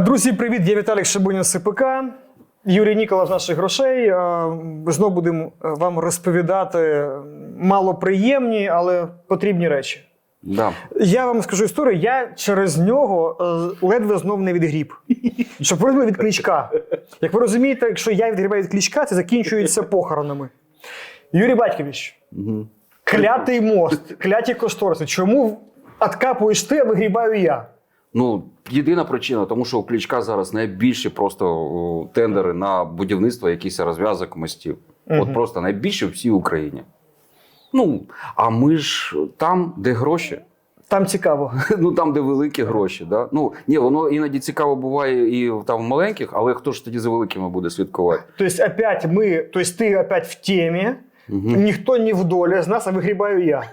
Друзі, привіт! Я Віталік Шабунін з СПК. Юрій Нікола з наших грошей. Е, Знову будемо е, вам розповідати малоприємні, але потрібні речі. Да. Я вам скажу історію, я через нього е, ледве знов не відгріб. Щоб ви від клічка. Як ви розумієте, якщо я відгрібаю від клічка, це закінчується похоронами. Юрій Батькович, Угу. клятий мост, кляті кошториси. Чому откапуєш ти, а вигрібаю я? Ну, єдина причина, тому що у Кличка зараз найбільші просто тендери на будівництво якихось розв'язок мостів. Мгм. От просто найбільше в всій Україні. Ну, а ми ж там, де гроші. Там цікаво. Ну там, де великі гроші. Да? Ну ні, воно іноді цікаво буває і там в маленьких, але хто ж тоді за великими буде слідкувати? Тобто, опять ми, тобто ти опять в темі, Угу. ніхто не в долі з нас, а вигрібаю я.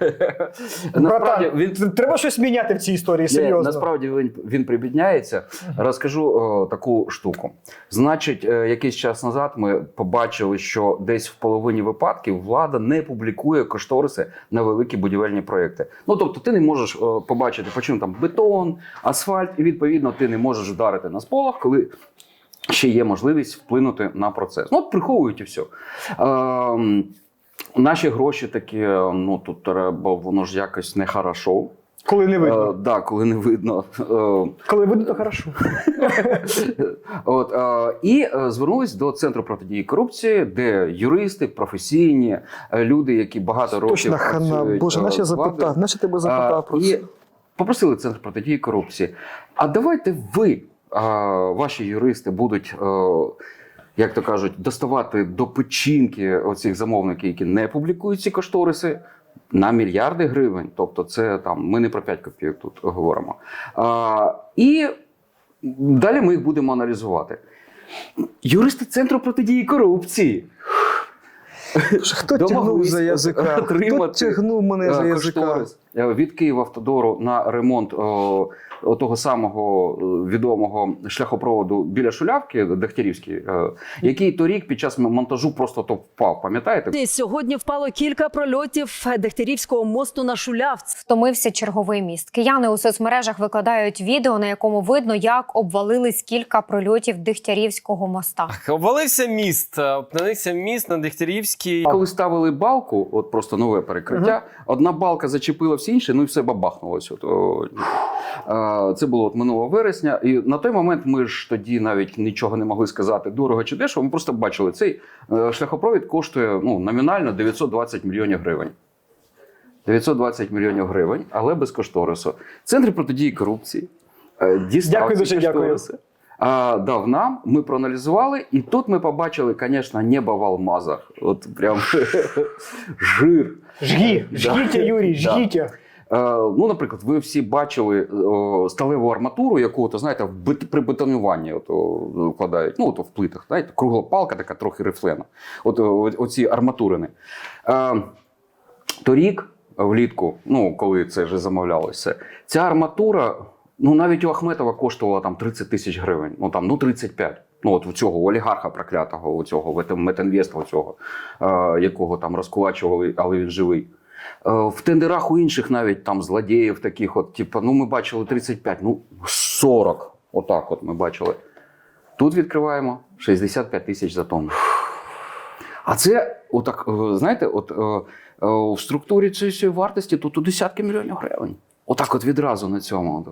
Насправді Братан, він треба щось міняти в цій історії, Ні, серйозно. насправді він, він прибідняється. Розкажу о, таку штуку. Значить, е, якийсь час назад ми побачили, що десь в половині випадків влада не публікує кошториси на великі будівельні проекти. Ну тобто, ти не можеш о, побачити, по чому там бетон, асфальт, і відповідно ти не можеш вдарити на сполох, коли. Ще є можливість вплинути на процес. Ну, от приховують і все. Ем, наші гроші такі, ну тут треба, воно ж якось нехорошо. Коли не видно. Е, да, коли не видно. Е, Коли видно, то хорошо. От, е, і е, звернулись до центру протидії корупції, де юристи, професійні е, люди, які багато років Точно хана. Боже, е, наче запитав, наче тебе запитав про це. попросили центр протидії корупції. А давайте ви, ваші юристи, будуть. е, Як то кажуть, доставати до печінки оцих замовників, які не публікують ці кошториси, на мільярди гривень. Тобто, це там ми не про 5 копійок тут говоримо. А, і далі ми їх будемо аналізувати. Юристи Центру протидії корупції. Хто тягнув за язика? Хто тягнув мене за Е, язика? кошторис е, від Київавтодору на ремонт о, о, того самого е, відомого шляхопроводу біля Шулявки, Дегтярівський, е, який торік під час монтажу просто то впав. Пам'ятаєте? Сьогодні впало кілька прольотів Дегтярівського мосту на Шулявці. Втомився черговий міст. Кияни у соцмережах викладають відео, на якому видно, як обвалились кілька прольотів Дегтярівського моста. Обвалився міст, обвалився міст на Дегтярівській. Коли ставили балку, от просто нове перекриття, одна балка зачепила всі інші, ну і все бабахнулося. От, о, це було от минулого вересня. І на той момент ми ж тоді навіть нічого не могли сказати дорого чи дешево. Ми просто бачили, цей е, шляхопровід коштує ну, номінально 920 мільйонів гривень. 920 мільйонів гривень, але без кошторису. Центр протидії корупції. е, Дякую, дуже дякую. Кошториси. А, дав ми проаналізували, і тут ми побачили, звісно, небо в алмазах. От прям жир. Жгі, жгіть, Юрій, жгіть. Ну, наприклад, ви всі бачили о, сталеву арматуру, яку то, знаєте, при бетонуванні от, вкладають, ну, от, в плитах, знаєте, кругла палка, така трохи рифлена. От оці арматурини. Е, торік, влітку, ну, коли це вже замовлялося, ця арматура, ну, навіть у Ахметова коштувала там 30 тисяч гривень, ну там, ну 35. Ну, от у цього олігарха проклятого, у цього метинвеста, цього, е, якого там розкулачували, але він живий. Е, В тендерах у інших навіть там злодіїв таких, от, типу, ну ми бачили 35, ну 40. Отак от ми бачили. Тут відкриваємо 65 тисяч за тонну. А це, отак, е, знаєте, от е, е, в структурі цієї вартості тут у десятки мільйонів гривень. Отак от відразу на цьому.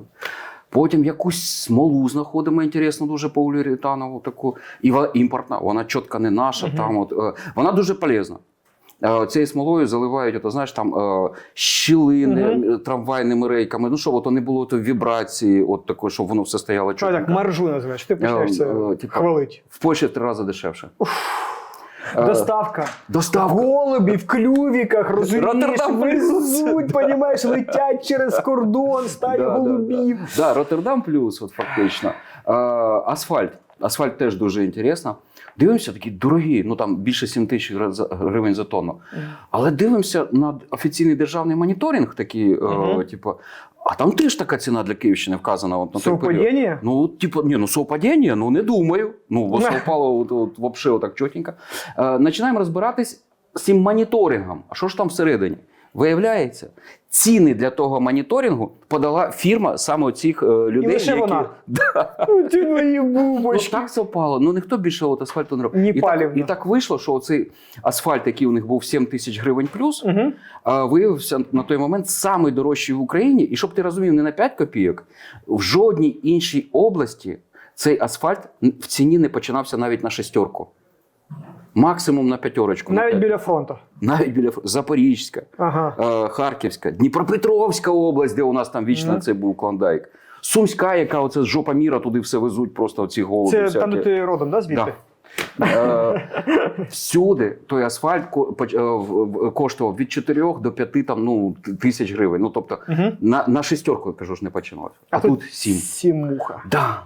Потім якусь смолу знаходимо, інтересно, дуже поліуретанову таку. І вона імпортна, вона чітко не наша. Там, от, е, вона дуже полезна. Е, Цією смолою заливають, ото, знаєш, там е, щілини Мгм. е, трамвайними рейками. Ну, щоб ото не було то вібрації, от такої, щоб воно все стояло Що так, маржу називаєш, ти почнеш це типа- хвалить. В Польщі в три рази дешевше. Е, Доставка. Доставка. Голубі в клювіках, розумієш, везуть, понімаєш, летять через кордон, стаю Да, да, голубів. Да, Роттердам плюс, от фактично. Асфальт. Асфальт теж дуже інтересно. Дивимося, такі дорогі, ну там більше 7 тисяч гривень за тонну. Але дивимося на офіційний державний моніторинг, такий, е, типу, а там теж така ціна для Київщини вказана. От, на. Совпадіння? Ну, типу, ні, ну совпадіння, ну не думаю. Ну, бо совпало от, от, вообще отак чотенько. Е, починаємо розбиратись з цим моніторингом. А що ж там всередині? Виявляється, ціни для того моніторингу подала фірма саме оцих е, людей. лише вона? Да. Ну, ті мої Ну, бубочки. так совпало. Ну ніхто більше от асфальту не робить. Ні і, так, і так вийшло, що цей асфальт, який у них був 7 тисяч гривень плюс, Угу. виявився на той момент самий дорожчий в Україні. І щоб ти розумів, не на 5 копійок, в жодній іншій області цей асфальт в ціні не починався навіть на шестерку. Максимум на п'ятерочку. Навіть біля фронту. навіть біля Запорізька, Ага. е, Харківська, Дніпропетровська область, де у нас там вічно Мгм. це був клондайк. Сумська, яка оце з жопа міра, туди все везуть, просто ці голуби. Це всякі. там, де ти родом, да, звідти? Е, всюди той асфальт е, коштував від 4 до 5 там, ну, тисяч гривень. Ну, тобто Угу. на, на шестерку, я кажу ж, не починалося. А, тут 7. Сімуха. Да.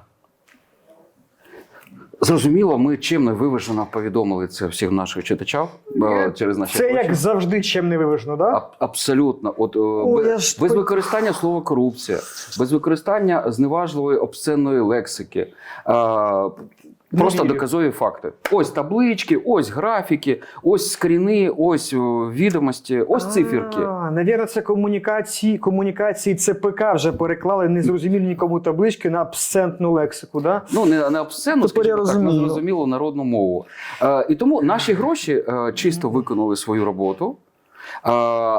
Зрозуміло, ми чим не виважено повідомили це всіх наших читачів е, через наші Це очі. як завжди чим не виважено, да? Аб- Абсолютно, от е, О, без, без використання слова корупція, без використання зневажливої обсценної лексики. А, Просто вірю. доказові факти. Ось таблички, ось графіки, ось скріни, ось е, відомості, ось циферки. А, навірно, це комунікації, комунікації ЦПК вже переклали незрозумілі нікому таблички на абсентну лексику, да? Ну, не, Тепер я скажімо так, на зрозумілу народну мову. Е, і тому наші гроші е, чисто виконали свою роботу. Е,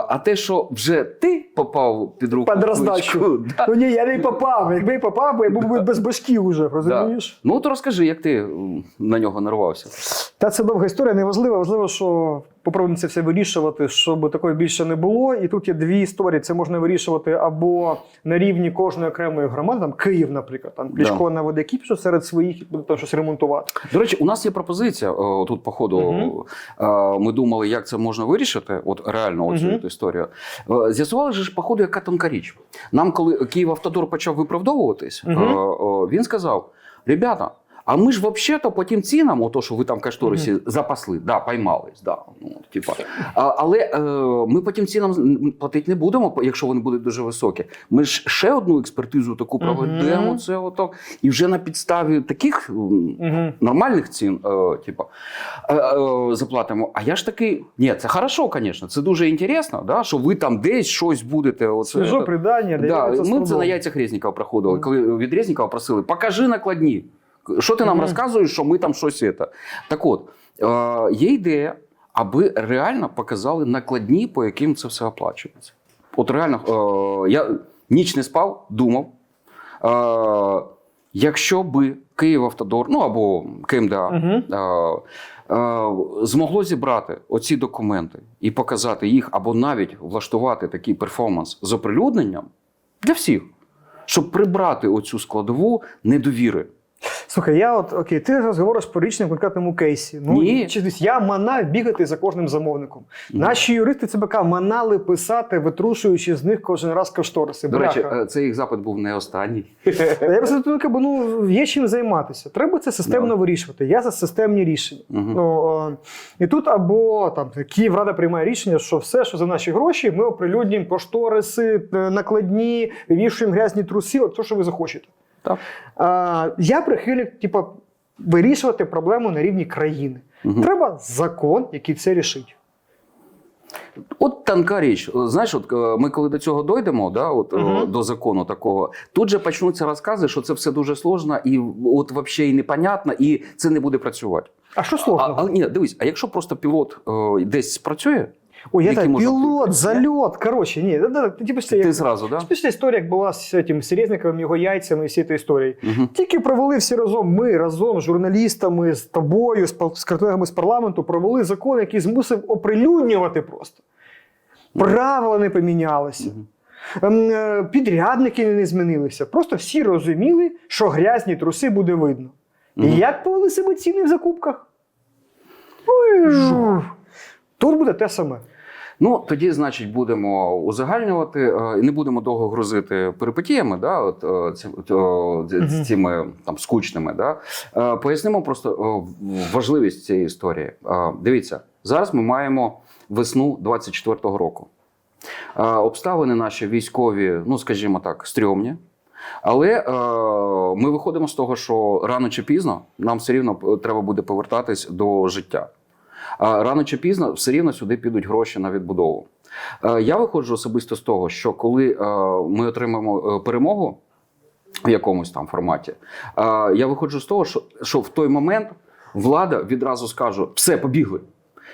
а те, що вже ти попав під руку Під роздачу. Да, Ну ні, я не попав. Якби я попав, бо я був би без башків уже, розумієш? Ну, то розкажи, як ти на нього нарвався. Та це довга історія, не важливо. Важливо, що попробуємо це все вирішувати, щоб такого більше не було. І тут є дві історії. Це можна вирішувати або на рівні кожної окремої громади, там Київ, наприклад, там Кличко наведе кіпшу серед своїх і буде там щось ремонтувати. До речі, у нас є пропозиція. о, Тут, по ходу, е, ми думали, як це можна вирішити. От реально, оцю цю історію. Е, З'ясували ж, по ходу, яка тонка річ. Нам, коли Київавтодор почав виправдовуватись, о, він сказав: ребята. А ми ж взагалі-то по тим цінам, ото, що ви там кашторисі запасли, да, поймались, да, ну, типа. А, але е, ми по тим цінам платити не будемо, якщо вони будуть дуже високі. Ми ж ще одну експертизу таку проведемо, це ото, і вже на підставі таких м, Угу. нормальних цін, е, типу, е, е, заплатимо. А я ж такий, ні, це хорошо, звісно, це дуже інтересно, да, що ви там десь щось будете. Оце, Свіжо придання, да, ми це на яйцях Резнікова проходили, коли від Резнікова просили, покажи накладні. Що ти нам Мгм. розказуєш, що ми там щось це? Так от, е, є ідея, аби реально показали накладні, по яким це все оплачується. От реально, е, я ніч не спав, думав. Е, якщо би Київавтодор, ну або КМДА, Угу. е, е, змогло зібрати оці документи і показати їх, або навіть влаштувати такий перформанс з оприлюдненням для всіх, щоб прибрати оцю складову недовіри. Слухай, я от окей, ти зараз говориш про річному конкретному кейсі. Ну Ні. чи десь я манав бігати за кожним замовником. Мгм. Наші юристи ЦБК манали писати, витрушуючи з них кожен раз кошториси. До речі, Бляха. е, цей їх запит був не останній. Я просто тут кажу, ну є чим займатися. Треба це системно Да. вирішувати. Я за системні рішення. Мгм. Ну, е, і тут або там Київрада приймає рішення, що все, що за наші гроші, ми оприлюднюємо кошториси, е, накладні, вивішуємо грязні труси, от то, що ви захочете. Так. А, я прихильник, типу, вирішувати проблему на рівні країни. Мгм. Треба закон, який це рішить. От тонка річ. Знаєш, от е, ми коли до цього дойдемо, да, от, Мгм. до закону такого, тут же почнуться розкази, що це все дуже сложно і от взагалі і непонятно, і це не буде працювати. А що А, сложного? але ні, дивись, а якщо просто пілот е, десь спрацює, Ой, може пілот, зальот. Коротше, ні, да, да, типу, ти як, зразу, да? Спічна історія, як була з цим Серезниковим, його яйцями і всі цієї історії. Угу. Тільки провели всі разом, ми разом з журналістами, з тобою, з, з колегами з парламенту, провели закон, який змусив оприлюднювати просто. Правила не помінялися. Ем, е, Підрядники не змінилися. Просто всі розуміли, що грязні труси буде видно. І Мгм. як повели себе ціни в закупках? Жух. Тут буде те саме. Ну, тоді, значить, будемо узагальнювати е, і не будемо довго грузити перипетіями, да, от, е, ці, от, цими там, скучними. Да. Е, Пояснимо просто важливість цієї історії. Дивіться, зараз ми маємо весну 24-го року. Обставини наші військові, ну, скажімо так, стрьомні. Але е, ми виходимо з того, що рано чи пізно нам все рівно треба буде повертатись до життя. Рано чи пізно все рівно сюди підуть гроші на відбудову. Е, Я виходжу особисто з того, що коли е, ми отримаємо е, перемогу в якомусь там форматі, я виходжу з того, що, що в той момент влада відразу скаже: все, побігли.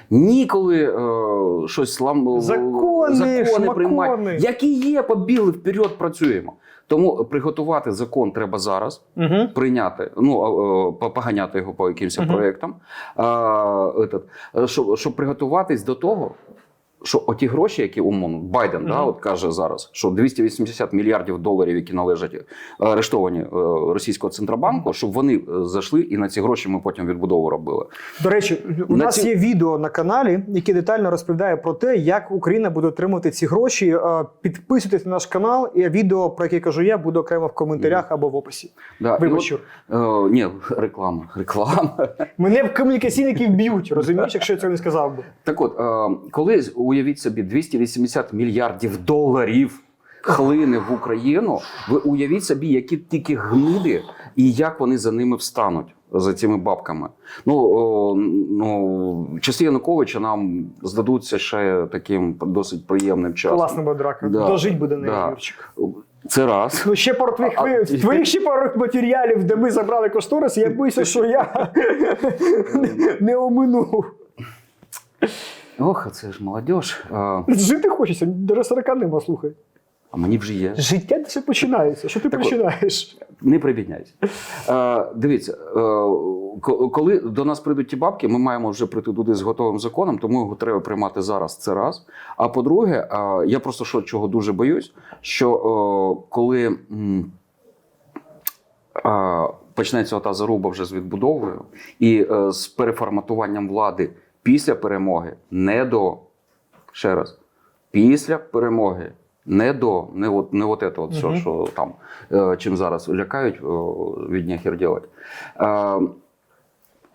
Ніколи е, щось лам... Закони, закони приймати. Які є, побігли вперед, працюємо. Тому приготувати закон треба зараз Угу. прийняти, ну е, поганяти його по якимось Мгм. проєктам, а, е, щоб, щоб приготуватись до того, що оті гроші, які умовно Байден да, от каже зараз, що 280 мільярдів доларів, які належать е, арештовані е, російського центробанку, щоб вони е, зайшли і на ці гроші ми потім відбудову робили. До речі, у На нас ці- є відео на каналі, яке детально розповідає про те, як Україна буде отримувати ці гроші. Підписуйтесь на наш канал, і відео, про яке кажу я, буде окремо в коментарях або в описі. Да, і Вибач, от, Юр. е, ні, реклама. Реклама. Мене в комунікаційників б'ють, розумієш, якщо я цього не сказав би. Так от, е, коли з- уявіть собі 280 мільярдів доларів хлине в Україну, ви уявіть собі, які тільки гниди і як вони за ними встануть. За цими бабками. Ну, о, ну часи Януковича нам здадуться ще таким досить приємним часом. Класна буде драка. Да. Дожить буде нею, Да. Юрчик. Це раз. Ну, ще пару твоїх, А- твоїх ще пару матеріалів, де ми забрали кошторис, я боюся, що я не оминув. Ох, це ж молодь. А, Жити хочеться, навіть 40 нема, слухай. а мені вже є. Життя лише починається. Що ти Так починаєш? Не прибідняйся. Е, дивіться, е, коли до нас прийдуть ті бабки, ми маємо вже прийти туди з готовим законом, тому його треба приймати зараз. Це раз. А по-друге, е, я просто що чого дуже боюсь, що е, коли е, почнеться ота заруба вже з відбудовою і е, з переформатуванням влади після перемоги, не до ще раз, після перемоги. Не до, не от, не от от все, Мгм. що там, е, чим зараз лякають від нехер делать. Е,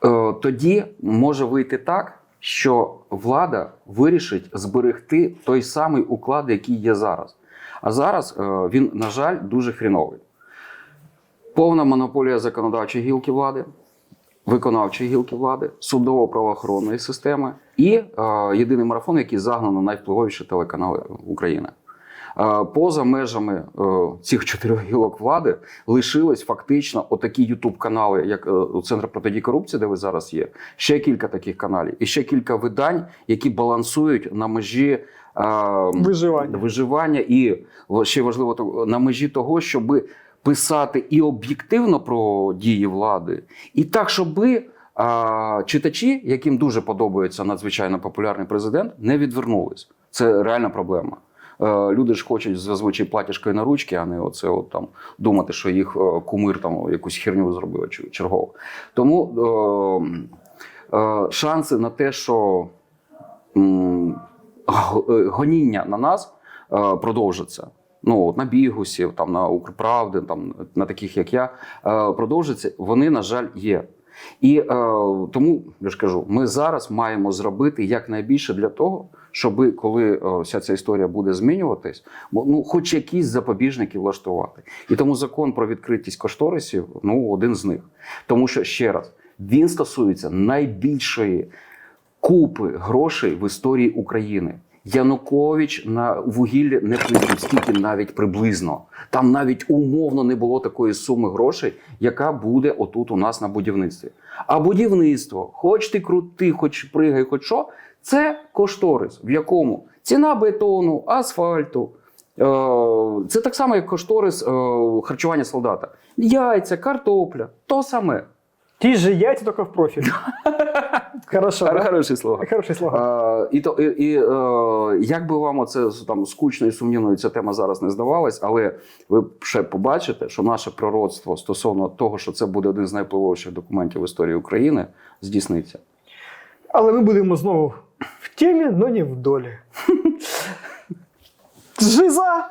е, тоді може вийти так, що влада вирішить зберегти той самий уклад, який є зараз. А зараз е, він, на жаль, дуже хріновий. Повна монополія законодавчої гілки влади, виконавчої гілки влади, судово-правоохоронної системи і е, єдиний марафон, який загнано найвпливовіші телеканали України. Е, Поза межами е, цих чотирьох гілок влади лишились фактично отакі ютуб-канали, як е, Центр протидії корупції, де ви зараз є. Ще кілька таких каналів, і ще кілька видань, які балансують на межі Виживання. виживання, і ще важливо на межі того, щоб писати і об'єктивно про дії влади, і так, щоби. А читачі, яким дуже подобається надзвичайно популярний президент, не відвернулись. Це реальна проблема. Е, Люди ж хочуть зазвичай платіжкою на ручки, а не оце от там думати, що їх е, кумир там якусь херню зробив чи- чергово. Тому е, е, шанси на те, що е, гоніння на нас е, продовжиться. Ну, на бігусів, там на Укрправди, там на таких як я, е, продовжиться. Вони, на жаль, є. І е, тому я ж кажу, ми зараз маємо зробити якнайбільше для того, щоб коли е, вся ця історія буде змінюватись, ну хоч якісь запобіжники влаштувати. І тому закон про відкритість кошторисів ну один з них. Тому що ще раз він стосується найбільшої купи грошей в історії України. Янукович на вугіллі не платив стільки навіть приблизно. Там навіть умовно не було такої суми грошей, яка буде отут у нас на будівництві. А будівництво, хоч ти крути, хоч пригай, хоч що, це кошторис, в якому ціна бетону, асфальту. е, Це так само, як кошторис е, харчування солдата. Яйця, картопля, то саме. Ті ж яйця тільки в профіль. Хорошо. Хороше слово. Хороший слоган. Е, і то і, і е, як би вам оце там скучно і сумнівною ця тема зараз не здавалась, але ви ще побачите, що наше пророцтво стосовно того, що це буде один з найвпливовіших документів в історії України, здійсниться. Але ми будемо знову в темі, але не в долі. Жиза!